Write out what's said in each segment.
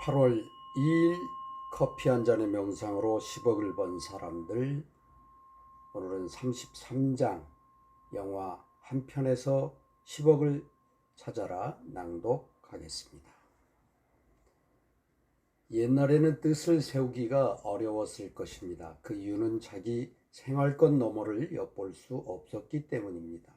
8월 2일 커피 한 잔의 명상으로 10억을 번 사람들 오늘은 33장 영화 한 편에서 10억을 찾아라 낭독하겠습니다. 옛날에는 뜻을 세우기가 어려웠을 것입니다. 그 이유는 자기 생활권 너머를 엿볼 수 없었기 때문입니다.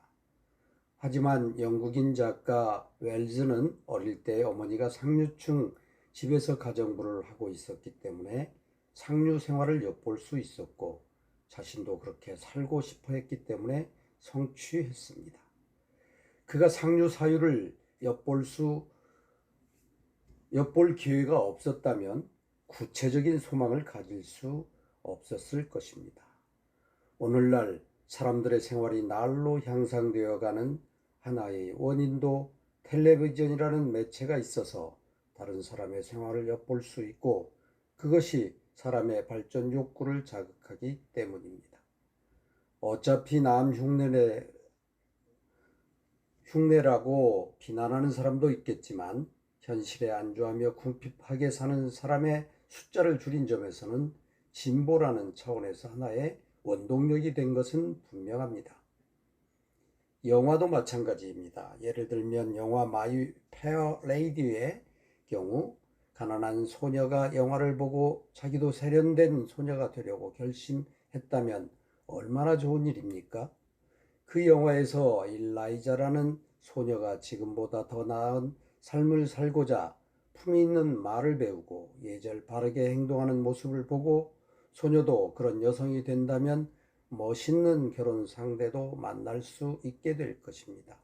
하지만 영국인 작가 웰즈는 어릴 때 어머니가 상류층 집에서 가정부를 하고 있었기 때문에 상류 생활을 엿볼 수 있었고 자신도 그렇게 살고 싶어 했기 때문에 성취했습니다. 그가 상류 사유를 엿볼 수 엿볼 기회가 없었다면 구체적인 소망을 가질 수 없었을 것입니다. 오늘날 사람들의 생활이 날로 향상되어 가는 하나의 원인도 텔레비전이라는 매체가 있어서 다른 사람의 생활을 엿볼 수 있고 그것이 사람의 발전 욕구를 자극하기 때문입니다. 어차피 남 흉내내 흉내라고 비난하는 사람도 있겠지만 현실에 안주하며 궁핍하게 사는 사람의 숫자를 줄인 점에서는 진보라는 차원에서 하나의 원동력이 된 것은 분명합니다. 영화도 마찬가지입니다. 예를 들면 영화 마이 페어 레이디의 경우 가난한 소녀가 영화를 보고 자기도 세련된 소녀가 되려고 결심했다면 얼마나 좋은 일입니까? 그 영화에서 일라이자라는 소녀가 지금보다 더 나은 삶을 살고자 품위 있는 말을 배우고 예절 바르게 행동하는 모습을 보고 소녀도 그런 여성이 된다면 멋있는 결혼 상대도 만날 수 있게 될 것입니다.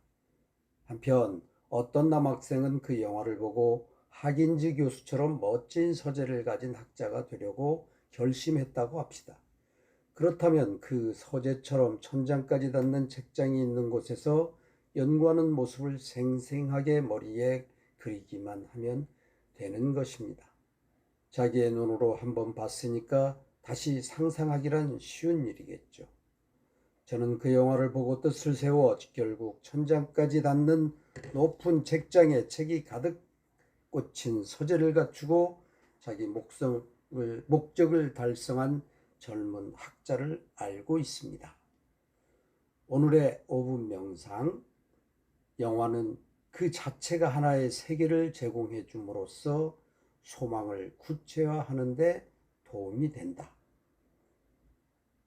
한편 어떤 남학생은 그 영화를 보고 학인지 교수처럼 멋진 서재를 가진 학자가 되려고 결심했다고 합시다. 그렇다면 그 서재처럼 천장까지 닿는 책장이 있는 곳에서 연구하는 모습을 생생하게 머리에 그리기만 하면 되는 것입니다. 자기의 눈으로 한번 봤으니까 다시 상상하기란 쉬운 일이겠죠. 저는 그 영화를 보고 뜻을 세워 결국 천장까지 닿는 높은 책장에 책이 가득 꽂힌 서재를 갖추고 자기 목성을, 목적을 달성한 젊은 학자를 알고 있습니다. 오늘의 5분 명상 영화는 그 자체가 하나의 세계를 제공해 줌으로써 소망을 구체화하는데 도움이 된다.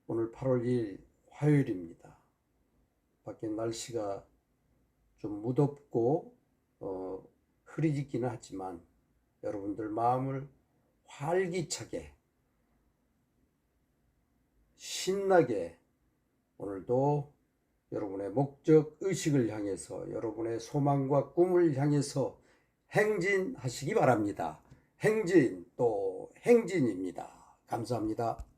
오늘 8월 2일 화요일입니다. 밖에 날씨가 좀 무덥고 어, 흐리지기는 하지만 여러분들 마음을 활기차게 신나게 오늘도 여러분의 목적 의식을 향해서 여러분의 소망과 꿈을 향해서 행진하시기 바랍니다. 행진 또 행진입니다. 감사합니다.